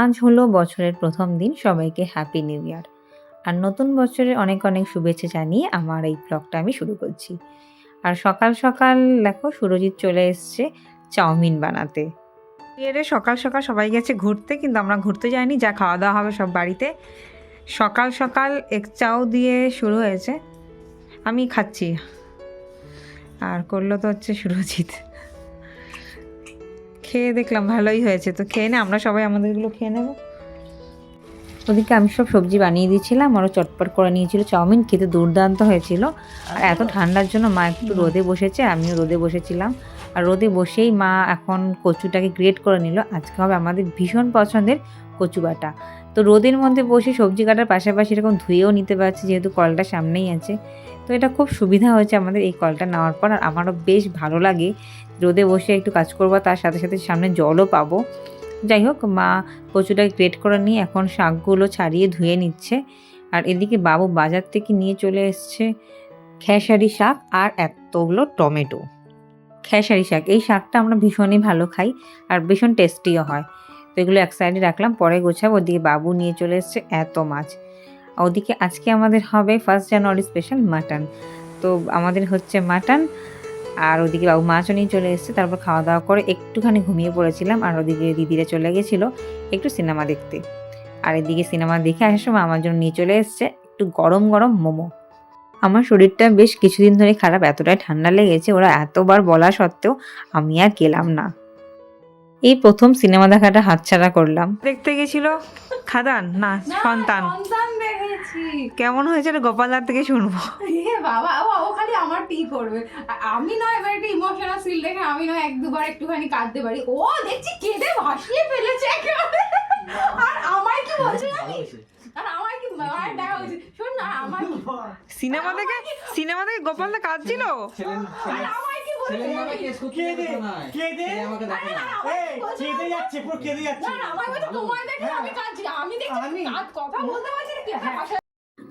আজ হলো বছরের প্রথম দিন, সবাইকে হ্যাপি নিউ ইয়ার আর নতুন বছরের অনেক অনেক শুভেচ্ছা জানিয়ে আমার এই ব্লগটা আমি শুরু করছি। আর সকাল সকাল দেখো সুরজিৎ চলে এসছে চাউমিন বানাতে। এর সকাল সকাল সবাই গেছে ঘুরতে, কিন্তু আমরা ঘুরতে যাইনি, যা খাওয়া দাওয়া হবে সব বাড়িতে। সকাল সকাল এক চাও দিয়ে শুরু হয়েছে, আমি খাচ্ছি। আর করল তো হচ্ছে সুরজিৎ। খেয়ে দেখলাম ভালোই হয়েছে। তো খেয়ে নে, আমরা সবাই আমাদেরগুলো খেয়ে নেব। ওদিকে আমি সব সবজি বানিয়ে দিয়েছিলাম, আরও চটপট করে নিয়েছিল। চাউমিন খেতে দুর্দান্ত হয়েছিল। আর এত ঠান্ডার জন্য মা একটু রোদে বসেছে, আমিও রোদে বসেছিলাম। আর রোদে বসেই মা এখন কচুটাকে গ্রেট করে নিল। আজকে হবে আমাদের ভীষণ পছন্দের কচু বাটা। তো রোদের মধ্যে বসে সবজি কাটার পাশাপাশি এরকম ধুয়েও নিতে পারছি, যেহেতু কলটা সামনেই আছে। তো এটা খুব সুবিধা হয়েছে আমাদের এই কলটা নেওয়ার পর, আর আমারও বেশ ভালো লাগে। রোদে বসে একটু কাজ করব, তার সাথে সাথে সামনে জলও পাবো। যাই হোক, মা কচুটাকে গ্রেট করে নিয়ে এখন শাকগুলো ছাড়িয়ে ধুয়ে নিচ্ছে। আর এদিকে বাবু বাজার থেকে নিয়ে চলে এসছে খেসারি শাক আর এতগুলো টমেটো। খেসারি শাক, এই শাকটা আমরা ভীষণই ভালো খাই, আর ভীষণ টেস্টিও হয়। তো এগুলো এক সাইডে রাখলাম, পরে গোছাবো, ওদিকে বাবু নিয়ে চলে এসছে এত মাছ। ওদিকে আজকে আমাদের হবে ফার্স্ট জানুয়ারি স্পেশাল মাটন তো আমাদের হচ্ছে মাটন আর ওদিকে বাবু মাছও নিয়ে চলে এসেছে, তারপর খাওয়া দাওয়া করে একটুখানি ঘুমিয়ে পড়েছিলাম, আর ওদিকে দিদিরা চলে গেছিল একটু সিনেমা দেখতে। আর এদিকে সিনেমা দেখে আসার সময় আমার জন্য নিয়ে চলে এসছে একটু গরম গরম মোমো। আমার শরীরটা বেশ কিছুদিন ধরে খারাপ, এতটাই ঠান্ডা লেগেছে, ওরা এতবার বলা সত্ত্বেও আমি আর গেলাম না। এই প্রথম সিনেমা দেখাটা হাতছাড়া করলাম। দেখতে গেছিল? খাদান? না সন্তান। সন্তান কেমন হয়েছে গোপালদার থেকে শুনব? বাবা ও খালি আমার টি করবে। আমি নয় এবার একটা ইমোশনাল সিল দেখে আমি নয় এক দুবার একটুখানি কাঁদতে পারি। ও দেখছি কেঁদে ভাসিয়ে ফেলেছে একেবারে। আর আমায় কি বলছে জানিস? আর আমায় কি মায়ের দেখা উচিত শোন না আমার সিনেমা দেখে সিনেমা দেখে গোপালদা কাঁদছিল? আর আমায় কি বলছে জানিস? কেঁদে কেঁদে আরে না, এই কেঁদে যাচ্ছে পুরো কেঁদে যাচ্ছে। না না আমায় বলছে দেখে আমি কাঁদছি আমি দেখছি কাঁদ কথা বলতে পারছি না কি?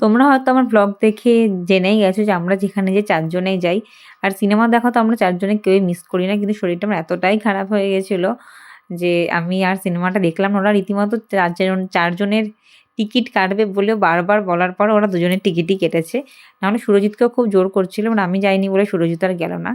তোমরা হয়তো আমার ব্লগ দেখে জেনেই গেছো যে আমরা যেখানে যে চারজনেই যাই। আর সিনেমা দেখা তো আমরা চারজনে কেউই মিস করি না কিন্তু শরীরটা আমার এতটাই খারাপ হয়ে গেছিল যে আমি আর সিনেমাটা দেখলাম না। ওরা রীতিমতো চারজন চারজনের টিকিট কাটবে বলেও বারবার বলার পর ওরা দুজনের টিকিটই কেটেছে। নাহলে সুরজিৎকেও খুব জোর করছিল মানে আমি যাইনি বলে সুরজিৎ আর গেল না।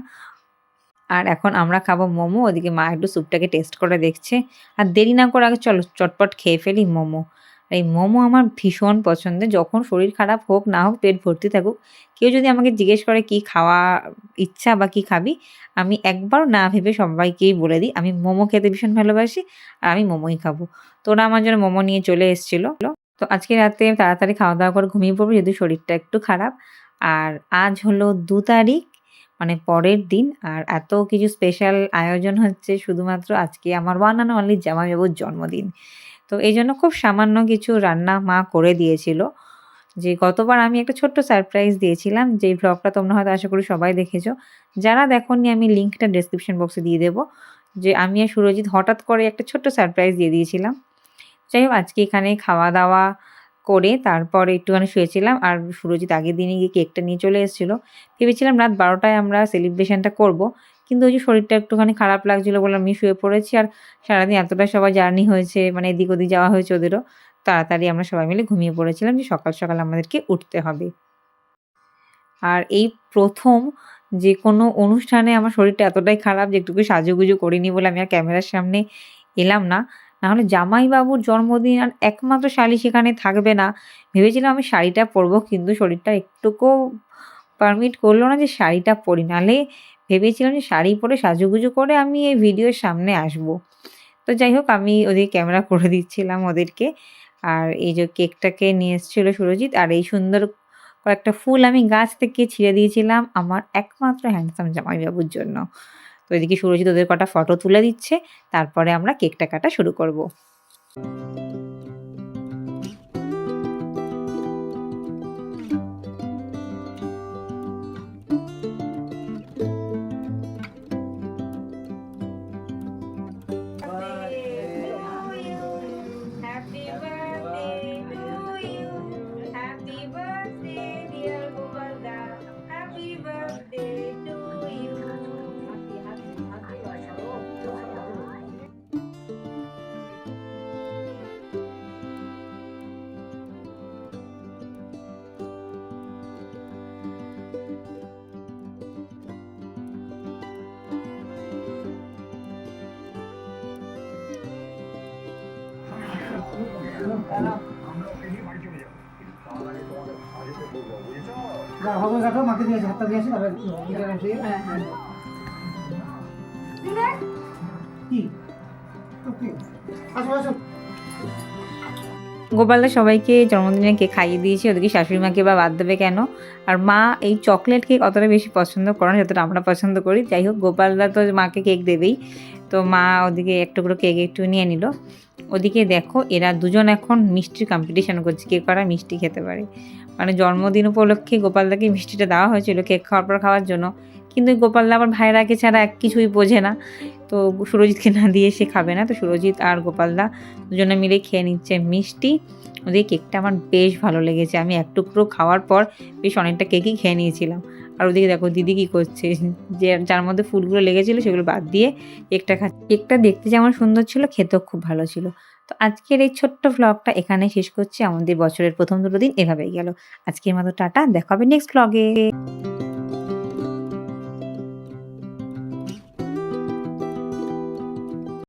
আর এখন আমরা খাব মোমো, ওদিকে মা একটু স্যুপটাকে টেস্ট করে দেখছে। আর দেরি না করে আগে চলো, চটপট খেয়ে ফেলি মোমো। এই মোমো আমার ভীষণ পছন্দের, যখন শরীর খারাপ হোক না হোক, পেট ভর্তি থাকুক, কেউ যদি আমাকে জিজ্ঞেস করে কি খাওয়া ইচ্ছা বা কি খাবি, আমি একবার না ভেবে সবাইকেই বলে দিই, আমি মোমো খেতে ভীষণ ভালোবাসি আর আমি মোমোই খাব। তো ওরা আমার জন্য মোমো নিয়ে চলে এসেছিল। তো আজকে রাতে তাড়াতাড়ি খাওয়া দাওয়া করে ঘুমিয়ে পড়ব যেহেতু শরীরটা একটু খারাপ। আর আজ হলো দু তারিখ মানে পরের দিন। আর এত কিছু স্পেশাল আয়োজন হচ্ছে শুধুমাত্র আজকে আমার ওয়ান অ্যান্ড অনলি জামাইবাবুর জন্মদিন। তো এই জন্য খুব সামান্য কিছু রান্না মা করে দিয়েছিল। যে গতবার আমি একটা ছোট্ট সারপ্রাইজ দিয়েছিলাম, যে ব্লগটা তোমরা হয়তো আশা করি সবাই দেখেছ। যারা দেখোনি, আমি লিঙ্কটা ডেসক্রিপশন বক্সে দিয়ে দেবো। যে আমি আর সুরজিৎ হঠাৎ করে একটা ছোট্ট সারপ্রাইজ দিয়ে দিয়েছিলাম। যাই হোক, আজকে এখানে খাওয়া দাওয়া করে তারপরে একটুখানি শুয়েছিলাম আর সুরজিৎ আগের দিনে গিয়ে কেকটা নিয়ে চলে এসেছিল। ভেবেছিলাম রাত বারোটায় আমরা সেলিব্রেশনটা করব। কিন্তু ওই যে শরীরটা একটুখানি খারাপ লাগছিল বলে আমি শুয়ে পড়েছি আর সারাদিন এতটা সবাই জার্নি হয়েছে মানে এদিক ওদিক যাওয়া হয়েছে ওদেরও। তাড়াতাড়ি আমরা সবাই মিলে ঘুমিয়ে পড়েছিলাম যে সকাল সকাল আমাদেরকে উঠতে হবে। আর এই প্রথম যে কোনো অনুষ্ঠানে আমার শরীরটা এতটাই খারাপ যে একটুকু সাজুগুজু করিনি বলে আমি আর ক্যামেরার সামনে এলাম না। নাহলে জামাইবাবুর জন্মদিন আর একমাত্র শালি সেখানে থাকবে না। ভেবেছিলাম আমি শাড়িটা পরবো, কিন্তু শরীরটা একটুকু পারমিট করল না যে শাড়িটা পরি। নাহলে ভেবেছিলাম যে শাড়ি পরে সাজুগুজু করে আমি এই ভিডিওর সামনে আসব। তো যাই হোক, আমি ওদের ক্যামেরা করে দিচ্ছিলাম ওদেরকে। আর এই যে কেকটাকে নিয়ে এসেছিল সুরজিৎ, আর এই সুন্দর কয়েকটা ফুল আমি গাছ থেকে ছিঁড়ে দিয়েছিলাম আমার একমাত্র হ্যান্ডসাম জামাইবাবুর জন্য। তো এদিকে সুরজিৎ ওদের কটা ফটো তুলে দিচ্ছে তারপরে আমরা কেকটা কাটা শুরু করব। গোপালদা সবাইকে জন্মদিনে কেক খাইয়ে দিয়েছে ওদেরকে শাশুড়ি মাকে বা বাদ দেবে কেন? আর মা এই চকলেট কেক অতটা বেশি পছন্দ করে না, যতটা আমরা পছন্দ করি। যাই হোক, গোপালদা তো মাকে কেক দেবেই। তো মা ওদিকে এক টুকরো কেক একটু নিয়ে নিল। ওদিকে দেখো এরা দুজন এখন মিষ্টির কম্পিটিশন করছে, কে করা মিষ্টি খেতে পারে। মানে জন্মদিন উপলক্ষে গোপালদাকে মিষ্টিটা দেওয়া হয়েছিল কেক খাওয়ার পর খাওয়ার জন্য। কিন্তু গোপালদা আবার ভাইরাকে ছাড়া এক কিছুই বোঝে না। তো সুরজিৎকে না দিয়ে সে খাবে না। তো সুরজিৎ আর গোপালদা দুজনে মিলে খেয়ে নিচ্ছে মিষ্টি। ওদের কেকটা আমার বেশ ভালো লেগেছে। আমি এক টুকরো খাওয়ার পর বেশ অনেকটা কেকই খেয়ে নিয়েছিলাম। আর ওদিকে দেখো দিদি কী করছে? যে যার মধ্যে ফুলগুলো লেগেছিল সেগুলো বাদ দিয়ে কেকটা খাচ্ছে। কেকটা দেখতে যেমন সুন্দর ছিল, খেতেও খুব ভালো ছিল। তো আজকের এই ছোট্ট ব্লগটা এখানে শেষ করছি। আমাদের বছরের প্রথম দুটো দিন এভাবেই গেল। আজকের মতো টাটা, দেখা হবে নেক্সট ভ্লগে